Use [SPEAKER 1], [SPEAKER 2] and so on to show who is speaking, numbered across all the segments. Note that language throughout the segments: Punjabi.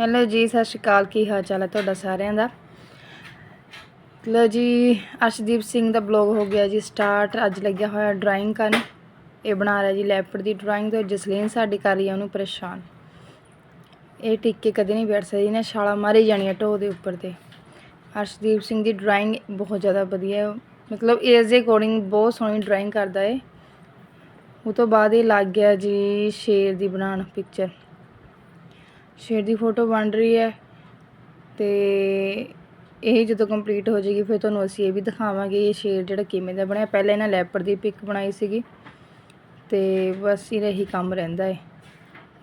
[SPEAKER 1] ਹੈਲੋ ਜੀ, ਸਤਿ ਸ਼੍ਰੀ ਅਕਾਲ। ਕੀ ਹਾਲ ਚਾਲ ਹੈ ਤੁਹਾਡਾ ਸਾਰਿਆਂ ਦਾ? ਲੋ ਜੀ, ਅਰਸ਼ਦੀਪ ਸਿੰਘ ਦਾ ਬਲੌਗ ਹੋ ਗਿਆ ਜੀ ਸਟਾਰਟ। ਅੱਜ ਲੱਗਿਆ ਹੋਇਆ ਡਰਾਇੰਗ ਕਰਨ। ਇਹ ਬਣਾ ਰਿਹਾ ਜੀ ਲੈਪੜ ਦੀ ਡਰਾਇੰਗ ਤੇ। ਜਸਲੀਨ ਸਾਡੀ ਕਰ ਰਹੀ ਆ, ਉਹਨੂੰ ਪਰੇਸ਼ਾਨ। ਇਹ ਟਿੱਕ ਕਦੇ ਨਹੀਂ ਬੈਠ ਸਕਦੀ ਨਾ ਛਾਲਾ ਮਾਰੀ ਜਾਣੀ ਹੈ ਢੋ ਦੇ ਉੱਪਰ ਤੇ। ਅਰਸ਼ਦੀਪ ਸਿੰਘ ਦੀ ਡਰਾਇੰਗ ਬਹੁਤ ਜ਼ਿਆਦਾ ਵਧੀਆ ਮਤਲਬ ਏਜ ਦੇ ਅਕੋਰਡਿੰਗ ਬਹੁਤ ਸੋਹਣੀ ਡਰਾਇੰਗ ਕਰਦਾ ਏ। ਉਹ ਤੋਂ ਬਾਅਦ ਇਹ ਲੱਗ ਗਿਆ ਜੀ ਸ਼ੇਰ ਦੀ ਬਣਾਉਣ ਪਿਕਚਰ ਸ਼ੇਰ ਦੀ ਫੋਟੋ ਬਣ ਰਹੀ ਹੈ ਤੇ ਇਹ ਜਦੋਂ ਕੰਪਲੀਟ ਹੋ ਜਾਏਗੀ, ਫਿਰ ਤੁਹਾਨੂੰ ਅਸੀਂ ਇਹ ਵੀ ਦਿਖਾਵਾਂਗੇ ਇਹ ਸ਼ੇਰ ਜਿਹੜਾ ਕਿਵੇਂ ਦਾ ਬਣਿਆ। ਪਹਿਲਾਂ ਇਹਨਾਂ ਲੈਪਰ ਦੀ ਪਿਕ ਬਣਾਈ ਸੀਗੀ ਤੇ ਬਸ ਇਹਦਾ ਹੀ ਕੰਮ ਰਹਿੰਦਾ ਹੈ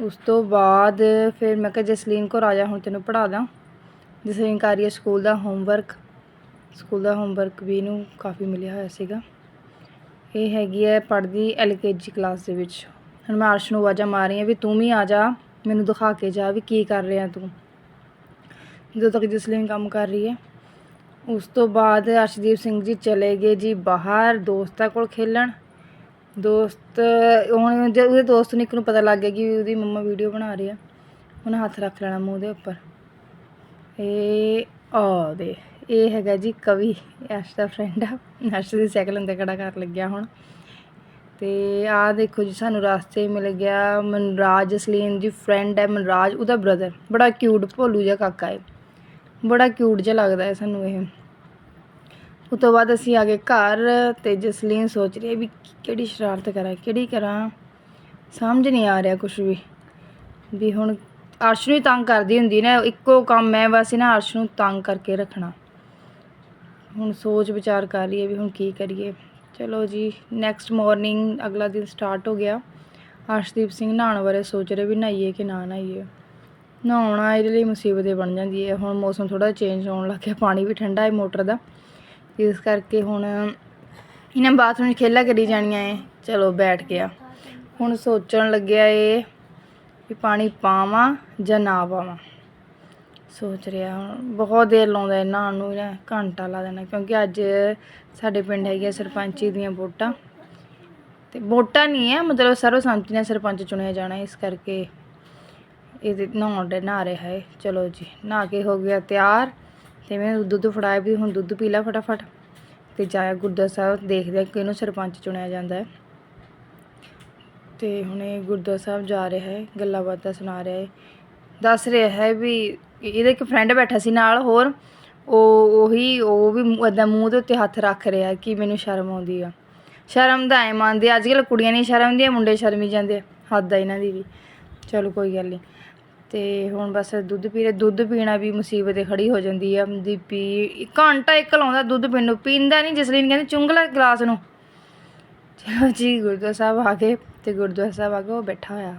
[SPEAKER 1] ਉਸ ਤੋਂ ਬਾਅਦ ਫਿਰ ਮੈਂ ਕਿਹਾ, ਜਸਲੀਨ ਕੋਲ ਆ ਜਾ, ਹੁਣ ਤੈਨੂੰ ਪੜ੍ਹਾ ਦਾਂ। ਜਸਲੀਨ ਕਰ ਰਹੀ ਹੈ ਸਕੂਲ ਦਾ ਹੋਮਵਰਕ ਸਕੂਲ ਦਾ ਹੋਮਵਰਕ ਵੀ ਇਹਨੂੰ ਕਾਫੀ ਮਿਲਿਆ ਹੋਇਆ ਸੀਗਾ। ਇਹ ਹੈਗੀ ਹੈ ਪੜ੍ਹਦੀ ਐਲਕੇਜੀ ਕਲਾਸ ਦੇ ਵਿੱਚ। ਹੁਣ ਮੈਂ ਅਰਸ਼ ਨੂੰ ਆਵਾਜ਼ਾਂ ਮਾਰ ਰਹੀ ਹਾਂ ਵੀ ਤੂੰ ਵੀ ਆ ਜਾ। ਮੈਨੂੰ ਦਿਖਾ ਕੇ ਜਾ ਵੀ ਕੀ ਕਰ ਰਿਹਾ ਤੂੰ। ਜਦੋਂ ਤੱਕ ਜਸਲੀਨ ਕੰਮ ਕਰ ਰਹੀ ਹੈ, ਉਸ ਤੋਂ ਬਾਅਦ ਅਰਸ਼ਦੀਪ ਸਿੰਘ ਜੀ ਚਲੇ ਗਏ ਜੀ ਬਾਹਰ, ਦੋਸਤਾਂ ਕੋਲ ਖੇਲਣ। ਦੋਸਤ, ਹੁਣ ਜੇ ਉਹਦੇ ਦੋਸਤ ਨੂੰ ਇੱਕ ਨੂੰ ਪਤਾ ਲੱਗ ਗਿਆ ਕਿ ਉਹਦੀ ਮੰਮਾ ਵੀਡੀਓ ਬਣਾ ਰਹੀ ਆ, ਉਹਨੇ ਹੱਥ ਰੱਖ ਲੈਣਾ ਮੂੰਹ ਦੇ ਉੱਪਰ। ਇਹ ਆ ਦੇ, ਇਹ ਹੈਗਾ ਜੀ ਕਵੀ ਅਰਸ਼ ਦਾ ਫਰੈਂਡ ਆ। ਅਰਸ਼ ਦੀ ਸਾਈਕਲ ਅੰਦਰ ਖੜਾ ਕਰ ਲੱਗਿਆ ਹੁਣ। ਅਤੇ ਆਹ ਦੇਖੋ ਜੀ, ਸਾਨੂੰ ਰਸਤੇ ਮਿਲ ਗਿਆ। ਮਨਰਾਜ ਜਸਲੀਨ ਦੀ ਫਰੈਂਡ ਹੈ ਮਨਰਾਜ, ਉਹਦਾ ਬ੍ਰਦਰ ਬੜਾ ਕਿਊਟ ਭੋਲੂ ਜਿਹਾ ਕਾਕਾ ਹੈ ਬੜਾ ਕਿਊਟ ਜਿਹਾ ਲੱਗਦਾ ਹੈ ਸਾਨੂੰ ਇਹ। ਉਸ ਤੋਂ ਬਾਅਦ ਅਸੀਂ ਆ ਗਏ ਘਰ ਤੇ ਜਸਲੀਨ ਸੋਚ ਰਹੀ ਹੈ ਵੀ ਕਿਹੜੀ ਸ਼ਰਾਰਤ ਕਰਾਂ, ਕਿਹੜੀ ਕਰਾਂ। ਸਮਝ ਨਹੀਂ ਆ ਰਿਹਾ ਕੁਝ ਵੀ। ਵੀ ਹੁਣ ਅਰਸ਼ ਨੂੰ ਹੀ ਤੰਗ ਕਰਦੀ ਹੁੰਦੀ ਨਾ, ਇੱਕੋ ਕੰਮ ਹੈ ਬਸ ਇਹਨਾਂ ਅਰਸ਼ ਨੂੰ ਤੰਗ ਕਰਕੇ ਰੱਖਣਾ। ਹੁਣ ਸੋਚ ਵਿਚਾਰ ਕਰ ਰਹੀ ਹੈ ਵੀ ਹੁਣ ਕੀ ਕਰੀਏ। ਚਲੋ ਜੀ ਨੈਕਸਟ ਮਾਰਨਿੰਗ ਅਗਲਾ ਦਿਨ ਸਟਾਰਟ ਹੋ ਗਿਆ। ਹਰਸ਼ਦੀਪ ਸਿੰਘ ਨਹਾਉਣ ਬਾਰੇ ਸੋਚ ਰਹੇ ਵੀ ਨਹਾਈਏ ਕਿ ਨਾ ਨਹਾਈਏ। ਨਹਾਉਣਾ ਇਹਦੇ ਲਈ ਮੁਸੀਬਤ ਹੀ ਬਣ ਜਾਂਦੀ ਹੈ। ਹੁਣ ਮੌਸਮ ਥੋੜਾ ਚੇਂਜ ਹੋਣ ਲੱਗ ਗਿਆ। ਪਾਣੀ ਵੀ ਠੰਡਾ ਹੈ ਮੋਟਰ ਦਾ। ਇਸ ਕਰਕੇ ਹੁਣ ਇਹਨਾਂ ਬਾਥਰੂਮ 'ਚ ਖੇਲਾ ਕਰੀ ਜਾਣੀਆਂ ਏ। ਚਲੋ ਬੈਠ ਗਿਆ। ਹੁਣ ਸੋਚਣ ਲੱਗਿਆ ਏ ਵੀ ਪਾਣੀ ਪਾਵਾਂ ਜਾਂ ਨਾ ਪਾਵਾਂ। ਸੋਚ ਰਿਹਾ ਹੁਣ ਬਹੁਤ ਦੇਰ ਲਾਉਂਦਾ ਹੈ ਨਹਾਉਣ ਨੂੰ ਇਹਨੇ ਘੰਟਾ ਲਾ ਦੇਣਾ, ਕਿਉਂਕਿ ਅੱਜ ਸਾਡੇ ਪਿੰਡ ਹੈਗੀਆਂ ਸਰਪੰਚੀ ਦੀਆਂ ਵੋਟਾਂ। ਤੇ ਵੋਟਾਂ ਨਹੀਂ ਹੈ ਮਤਲਬ ਸਰਵਸੰਮਤੀ ਨਾਲ ਸਰਪੰਚ ਚੁਣਿਆ ਜਾਣਾ ਇਸ ਕਰਕੇ। ਇਹਦੇ ਨਹਾਉਣ ਦੇ ਨਹਾ ਰਿਹਾ ਹੈ। ਚਲੋ ਜੀ, ਨਹਾ ਕੇ ਹੋ ਗਿਆ ਤਿਆਰ। ਤੇ ਮੈਂ ਦੁੱਧ ਫੜਾਇਆ ਵੀ, ਹੁਣ ਦੁੱਧ ਪੀ ਲਾ ਫਟਾਫਟ। ਤੇ ਜਾਇਆ ਗੁਰਦੁਆਰਾ ਸਾਹਿਬ, ਦੇਖਦੇ ਆ ਕਿਹਨੂੰ ਸਰਪੰਚ ਚੁਣਿਆ ਜਾਂਦਾ ਹੈ। ਤੇ ਹੁਣ ਇਹ ਗੁਰਦੁਆਰਾ ਸਾਹਿਬ ਜਾ ਰਿਹਾ ਹੈ, ਗੱਲਾਂ ਬਾਤਾਂ ਸੁਣਾ ਰਿਹਾ ਹੈ। ਦੱਸ ਰਿਹਾ ਹੈ ਵੀ ਇਹਦਾ ਇੱਕ ਫਰੈਂਡ ਬੈਠਾ ਸੀ ਨਾਲ, ਹੋਰ ਉਹ, ਉਹੀ, ਉਹ ਵੀ ਇਦਾਂ ਮੂੰਹ ਦੇ ਉੱਤੇ ਹੱਥ ਰੱਖ ਰਿਹਾ ਕਿ ਮੈਨੂੰ ਸ਼ਰਮ ਆਉਂਦੀ ਆ। ਸ਼ਰਮ ਦਾ ਐ ਮੰਨਦੇ ਅੱਜ ਕੱਲ੍ਹ ਕੁੜੀਆਂ ਨਹੀਂ ਸ਼ਰਮ ਦੀਆਂ ਮੁੰਡੇ ਸ਼ਰਮੀ ਜਾਂਦੇ ਹੱਦ ਆ ਇਹਨਾਂ ਦੀ ਵੀ। ਚਲੋ ਕੋਈ ਗੱਲ ਨਹੀਂ ਤੇ ਹੁਣ ਬਸ ਦੁੱਧ ਪੀ ਰਿਹਾ, ਦੁੱਧ ਪੀਣਾ ਵੀ ਮੁਸੀਬਤ ਤੇ ਖੜੀ ਹੋ ਜਾਂਦੀ ਆ, ਦੀ ਪੀ ਘੰਟਾ ਇੱਕ ਲਾਉਂਦਾ ਦੁੱਧ ਪੀਣ ਨੂੰ, ਪੀਂਦਾ ਨਹੀਂ ਜਸਲੀਨ ਕਹਿੰਦੀ ਚੁੰਗਲਾ ਗਲਾਸ ਨੂੰ। ਚਲੋ ਜੀ, ਗੁਰਦੁਆਰਾ ਸਾਹਿਬ ਆ ਗਏ ਤੇ ਗੁਰਦੁਆਰਾ ਸਾਹਿਬ ਆ ਕੇ ਉਹ ਬੈਠਾ ਹੋਇਆ।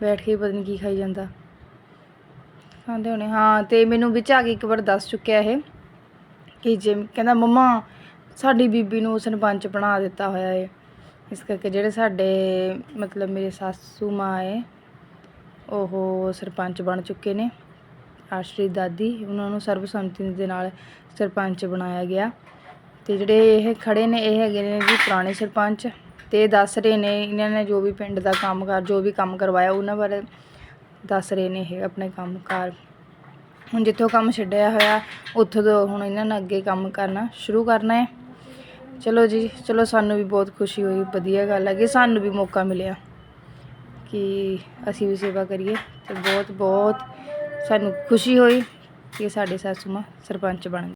[SPEAKER 1] ਬੈਠ ਕੇ ਪਤਾ ਨਹੀਂ ਕੀ ਖਾਈ ਜਾਂਦਾ। ਖਾਂਦੇ ਹੋਣੇ, ਹਾਂ, ਤੇ ਮੈਨੂੰ ਵਿੱਚ ਆ ਕੇ ਇੱਕ ਵਾਰ ਦੱਸ ਚੁੱਕਿਆ ਇਹ ਕਿ ਜੇ ਕਹਿੰਦਾ, ਮੰਮਾ, ਸਾਡੀ ਬੀਬੀ ਨੂੰ ਸਰਪੰਚ ਬਣਾ ਦਿੱਤਾ ਹੋਇਆ ਏ। ਇਸ ਕਰਕੇ ਜਿਹੜੇ ਸਾਡੇ, ਮਤਲਬ ਮੇਰੇ ਸਾਸੂ ਮਾਂ ਏ, ਉਹ ਸਰਪੰਚ ਬਣ ਚੁੱਕੇ ਨੇ। ਆਸ਼ਰੀ ਦਾਦੀ, ਉਹਨਾਂ ਨੂੰ ਸਰਬਸੰਮਤੀ ਦੇ ਨਾਲ ਸਰਪੰਚ ਬਣਾਇਆ ਗਿਆ। ਤੇ ਜਿਹੜੇ ਇਹ ਖੜੇ ਨੇ, ਇਹ ਹੈਗੇ ਨੇ ਜੀ ਪੁਰਾਣੇ ਸਰਪੰਚ। ਤੇ ਇਹ ਦੱਸ ਰਹੇ ਨੇ, ਇਹਨਾਂ ਨੇ ਜੋ ਵੀ ਪਿੰਡ ਦਾ ਕੰਮ ਕਰ, ਜੋ ਵੀ ਕੰਮ ਕਰਵਾਇਆ, ਉਹਨਾਂ ਬਾਰੇ ਦੱਸ ਰਹੇ ਨੇ ਇਹ ਆਪਣੇ ਕੰਮ ਕਾਰ ਹੁਣ ਜਿੱਥੋਂ ਕੰਮ ਛੱਡਿਆ ਹੋਇਆ, ਉੱਥੋਂ ਤੋਂ ਹੁਣ ਇਹਨਾਂ ਨੇ ਅੱਗੇ ਕੰਮ ਕਰਨਾ ਸ਼ੁਰੂ ਕਰਨਾ ਹੈ। ਚਲੋ ਜੀ, ਚਲੋ ਸਾਨੂੰ ਵੀ ਬਹੁਤ ਖੁਸ਼ੀ ਹੋਈ, ਵਧੀਆ ਗੱਲ ਹੈ ਕਿ ਸਾਨੂੰ ਵੀ ਮੌਕਾ ਮਿਲਿਆ ਕਿ ਅਸੀਂ ਵੀ ਸੇਵਾ ਕਰੀਏ ਤੇ ਬਹੁਤ ਬਹੁਤ ਸਾਨੂੰ ਖੁਸ਼ੀ ਹੋਈ ਕਿ ਸਾਡੇ ਸਾਸੂ ਮਾਂ ਸਰਪੰਚ ਬਣ ਗਏ।